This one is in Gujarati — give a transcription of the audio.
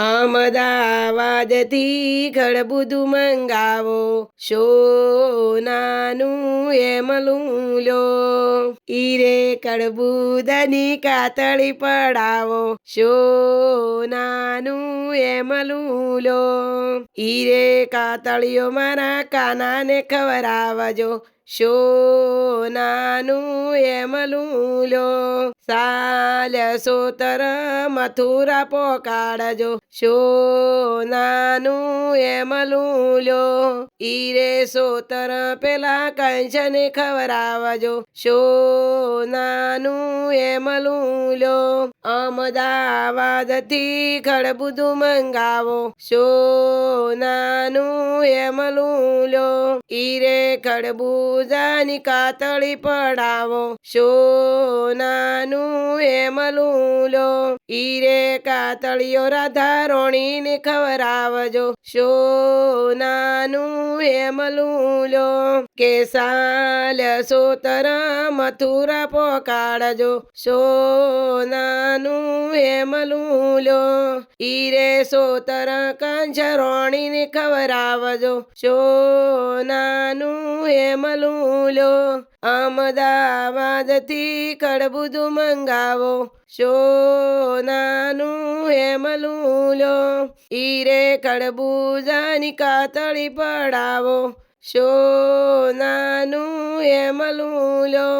અમદાવાદથી ખડબુદું મંગાવો. સોનાનું એમલું લો ઈરે કડબુદાની કાતળી પડાવો. સોનાનું એમલું લો ઈરે કાતળીઓ મારા કાનાને ખવડાવજો. સોનાનું એમલું લો સાલ સોતર મથુરા પોકાડજો શોનાનું એમલું લો ઈરે સોતર પેલા કંચને ખવરાવજો શોનાનું એમલું લો અમદાવાદથી ખડબુદું મંગાવો શોનાનું એમલું લો ઈરે ખડબુજાની કાતળી પડાવો. સોનાનું એમલું લો ઈરે કાતળીઓ રાધા રોણીને ખવડાવજો. સોનાનું એમલું લો કેસાલ સોતર મથુરા પોકાડજો સોનાનું હેમલુલો ઈરે સોતર કંચ રોણીને ખવડાવજો સોનાનું હેમલુલો અમદાવાદથી ખડબુદું મંગાવો સોનાનું એમલું લો ઈરે કડબૂજાની કાતળી પડાવો સોનાનું એમલું લો